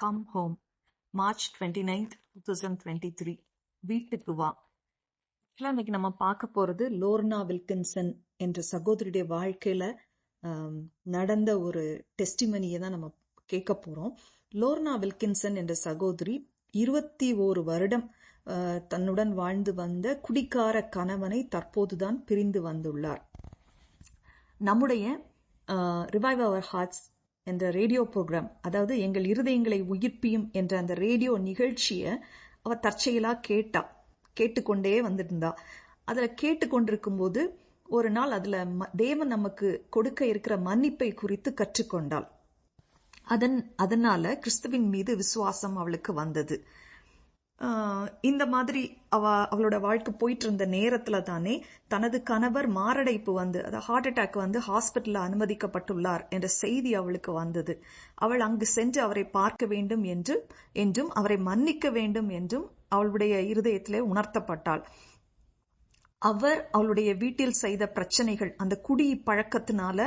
Come home March twenty ninth two thousand twenty three வீட்டுக்கு வா. ஆக்சுவலாக இன்னைக்கு நம்ம பார்க்க போகிறது லோர்னா வில்கின்சன் என்ற சகோதரியுடைய வாழ்க்கையில் நடந்த ஒரு டெஸ்டிமனியை தான் நம்ம கேட்க போகிறோம் லோர்னா வில்கின்சன் என்ற சகோதரி இருபத்தி ஓரு வருடம் தன்னுடன் வாழ்ந்து வந்த குடிக்கார கணவனை தற்போதுதான் பிரிந்து வந்துள்ளார். நம்முடைய ரிவைவ் அவர் ஹார்ட்ஸ் என்ற ரேடியோ ப்ரோக்ராம் அதாவது எங்கள் இருதயங்களை உயிர்ப்பியும் என்ற அந்த ரேடியோ நிகழ்ச்சியை அவ தற்செயலாக கேட்டா கேட்டுக்கொண்டே வந்திருந்தா அதில் கேட்டுக்கொண்டிருக்கும் போது ஒரு நாள் அதில் ம- தேவன் நமக்கு கொடுக்க இருக்கிற மன்னிப்பை குறித்து கற்றுக்கொண்டாள். அதன் அதனால கிறிஸ்துவின் மீது விசுவாசம் அவளுக்கு வந்தது. இந்த மாதிரி அவ அவளோட வாழ்க்கை போயிட்டு இருந்த நேரத்துல தானே தனது கணவர் மாரடைப்பு வந்து அதாவது ஹார்ட் அட்டாக் வந்து ஹாஸ்பிட்டல்ல அனுமதிக்கப்பட்டுள்ளார் என்ற செய்தி அவளுக்கு வந்தது. அவள் அங்கு சென்று அவரை பார்க்க வேண்டும் என்று என்றும் அவரை மன்னிக்க வேண்டும் என்றும் அவளுடைய இருதயத்திலே உணர்த்தப்பட்டாள். அவர் அவளுடைய வீட்டில் செய்த பிரச்சனைகள் அந்த குடி பழக்கத்தினால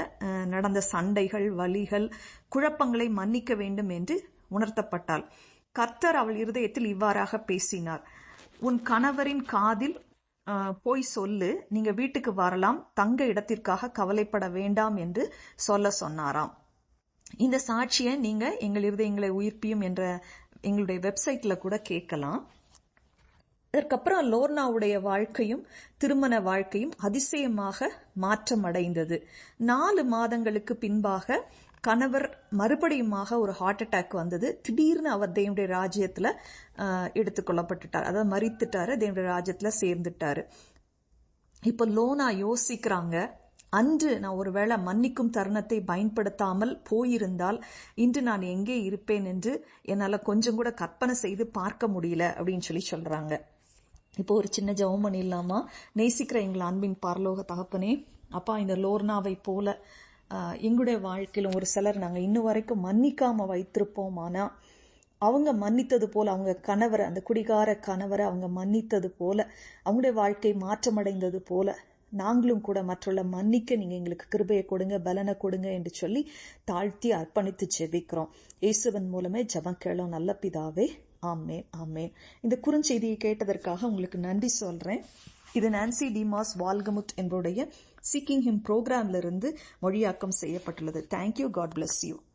நடந்த சண்டைகள் வலிகள் குழப்பங்களை மன்னிக்க வேண்டும் என்று உணர்த்தப்பட்டாள். கர்த்தர் அவள் இருதயத்தில் இவ்வாறாக பேசினார். உன் கணவரின் காதில் போய் சொல்லு. நீங்க வீட்டுக்கு வரலாம். தங்க இடத்திற்காக கவலைப்பட வேண்டாம் என்று சொல்ல சொன்னாராம். இந்த சாட்சியை நீங்க எங்கள் இருதயங்களை உயிர்ப்பியும் என்ற எங்களுடைய வெப்சைட்ல கூட கேட்கலாம். இதற்கப்புறம் லோர்னாவுடைய வாழ்க்கையும் திருமண வாழ்க்கையும் அதிசயமாக மாற்றம் அடைந்தது நாலு மாதங்களுக்கு பின்பாக கணவர் மறுபடியுமாக ஒரு ஹார்ட் அட்டாக் வந்தது. திடீர்னு அவர் தேவனுடைய ராஜ்யத்தில் எடுத்துக்கொள்ளப்பட்டுட்டார். அதாவது மறித்துட்டாரு தேவனுடைய ராஜ்யத்தில் சேர்ந்துட்டாரு. இப்போ லோனா யோசிக்கிறாங்க அன்று நான் ஒருவேளை மன்னிக்கும் தருணத்தை பயன்படுத்தாமல் போயிருந்தால் இன்று நான் எங்கே இருப்பேன் என்று என்னால் கொஞ்சம் கூட கற்பனை செய்து பார்க்க முடியல அப்படின்னு சொல்லி சொல்றாங்க. இப்போ ஒரு சின்ன ஜெபம் பண்ணிடலாமா நேசிக்கிற எங்கள் அன்பின் பரலோக தகப்பனே அப்பா இந்த லோர்னாவை போல எங்களுடைய வாழ்க்கையிலும் ஒரு சிலர் நாங்கள் இன்ன வரைக்கும் மன்னிக்காமல் வைத்திருப்போம். ஆனால் அவங்க மன்னித்தது போல் அவங்க கணவரை அந்த குடிகார கணவரை அவங்க மன்னித்தது போல அவங்களுடைய வாழ்க்கை மாற்றமடைந்தது போல நாங்களும் கூட மற்றுள்ள மன்னிக்க நீங்கள் எங்களுக்கு கிருபையை கொடுங்க பலனை கொடுங்க என்று சொல்லி தாழ்த்தி அர்ப்பணித்து ஜெபிக்கிறோம். இயேசுவன் மூலமே ஜபம் கேளோம். நல்ல பிதாவே ஆமேன் ஆமேன். இந்த குறுஞ்செய்தியை கேட்டதற்காக உங்களுக்கு நன்றி சொல்கிறேன் இது நான்சி டிமாஸ் வால்கமுட் என்பவருடைய சீக்கிங் ஹிம் ப்ரோக்ராம்ல இருந்து மொழியாக்கம் செய்யப்பட்டுள்ளது. Thank you God bless you